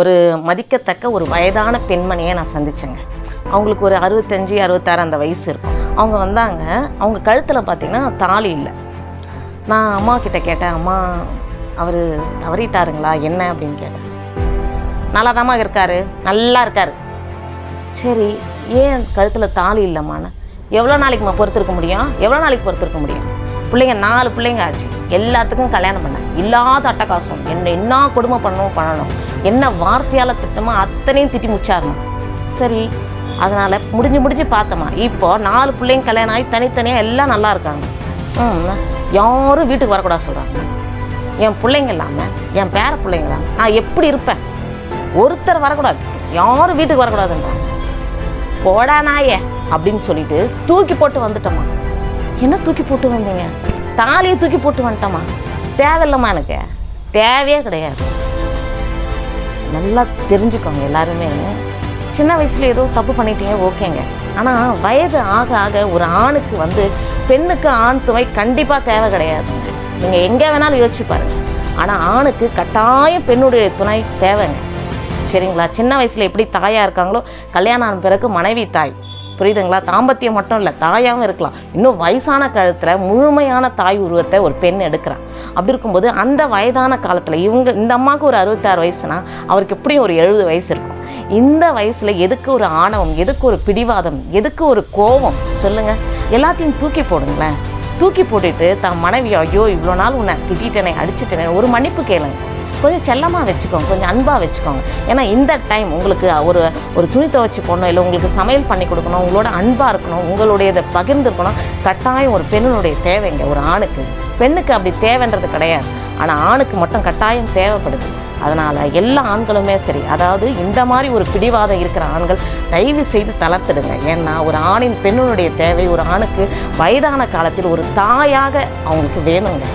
ஒரு மதிக்கத்தக்க ஒரு வயதான பெண்மணியை நான் சந்தித்தேங்க அவங்களுக்கு ஒரு அறுபத்தஞ்சி அறுபத்தாறு அந்த வயசு இருக்கும். அவங்க வந்தாங்க. அவங்க கழுத்தில் பார்த்தீங்கன்னா தாலி இல்லை. நான் அம்மா கிட்ட கேட்டேன் அம்மா அவர் தவறிட்டாருங்களா? என்ன? அப்படின்னு கேட்டேன். நல்லா இருக்காரு. நல்லா இருக்காரு. சரி ஏன் கழுத்தில் தாலி இல்லைம்மான்னு? எவ்வளோ நாளைக்குமா பொறுத்திருக்க முடியும்? எவ்வளோ நாளைக்கு பொறுத்திருக்க முடியும்? பிள்ளைங்க நாலு பிள்ளைங்க ஆச்சு. எல்லாத்துக்கும் கல்யாணம் பண்ணேன். இல்லாத அட்டகாசம். என்ன என்ன கொடுமை பண்ணணும் பண்ணணும். என்ன வார்த்தையால் திட்டமோ அத்தனையும் திட்டி முடிச்சாருமா. சரி அதனால் முடிஞ்சு முடிஞ்சு பார்த்தம்மா. இப்போ நாலு பிள்ளைங்க கல்யாணம் ஆகி தனித்தனியாக எல்லாம் நல்லா இருக்காங்க. ம் யாரும் வீட்டுக்கு வரக்கூடாது சொல்கிறாங்க என் பிள்ளைங்க இல்லாமல் என் பேர பிள்ளைங்க இல்லாமல் நான் எப்படி இருப்பேன்? ஒருத்தர் வரக்கூடாது. யாரும் வீட்டுக்கு வரக்கூடாதுன்றாங்க போடா நாயே அப்படின்னு சொல்லிட்டு தூக்கி போட்டு வந்துட்டோமா என்ன தூக்கி போட்டு வந்தீங்க? தாலியை தூக்கி போட்டு வந்துட்டோமா தேவையில்லம்மா எனக்கு. தேவையே கிடையாது. நல்லா தெரிஞ்சுக்கோங்க எல்லாருமே. சின்ன வயசுல ஏதோ தப்பு பண்ணிட்டீங்க ஓகேங்க. ஆனால் வயது ஆக ஆக ஒரு ஆணுக்கு வந்து பெண்ணுக்கு ஆண் துணை கண்டிப்பாக தேவை கிடையாதுங்க. நீங்கள் எங்கே வேணாலும் யோசிச்சு பாருங்கள் ஆனால் ஆணுக்கு கட்டாயம் பெண்ணுடைய துணை தேவைங்க. சரிங்களா? சின்ன வயசில் எப்படி தாயாக இருக்காங்களோ கல்யாணம் ஆன பிறகு மனைவி தாய். புரியுதுங்களா? தாம்பத்தியம் மட்டும் இல்லை தாயாகவும் இருக்கலாம். இன்னும் வயசான காலத்தில் முழுமையான தாய் உருவத்தை ஒரு பெண் எடுக்கிறான் அப்படி இருக்கும்போது அந்த வயதான காலத்தில் இவங்க இந்த அம்மாவுக்கு ஒரு அறுபத்தாறு வயசுனா அவருக்கு எப்படியும் ஒரு எழுபது வயசு இருக்கும். இந்த வயசில் எதுக்கு ஒரு ஆணவம் எதுக்கு ஒரு பிடிவாதம் எதுக்கு ஒரு கோபம்? சொல்லுங்கள் எல்லாத்தையும் தூக்கி போடுங்களேன். தூக்கி போட்டுட்டு தன் மனைவி ஐயோ இவ்வளோ நாள் உன்னை திட்டிட்டேனே அடிச்சிட்டேனே ஒரு மன்னிப்பு கேளுங்க. கொஞ்சம் செல்லமாக வச்சுக்கோங்க கொஞ்சம் அன்பாக வச்சுக்கோங்க. ஏன்னா இந்த டைம் உங்களுக்கு ஒரு ஒரு துணி துவச்சி போடணும் இல்லை உங்களுக்கு சமையல் பண்ணி கொடுக்கணும் உங்களோட அன்பாக இருக்கணும் உங்களுடையதை பகிர்ந்துருக்கணும் கட்டாயம் ஒரு பெண்ணுடைய தேவைங்க ஒரு ஆணுக்கு. பெண்ணுக்கு அப்படி தேவைன்றது கிடையாது. ஆனால் ஆணுக்கு மட்டும் கட்டாயம் தேவைப்படுது. அதனால் எல்லா ஆண்களுமே சரி அதாவது இந்த மாதிரி ஒரு பிடிவாதம் இருக்கிற ஆண்கள் தயவு செய்து தளர்த்திடுங்க. ஏன்னா ஒரு ஆணின் பெண்ணுடைய தேவை ஒரு ஆணுக்கு வயதான காலத்தில் ஒரு தாயாக அவங்களுக்கு வேணுங்க.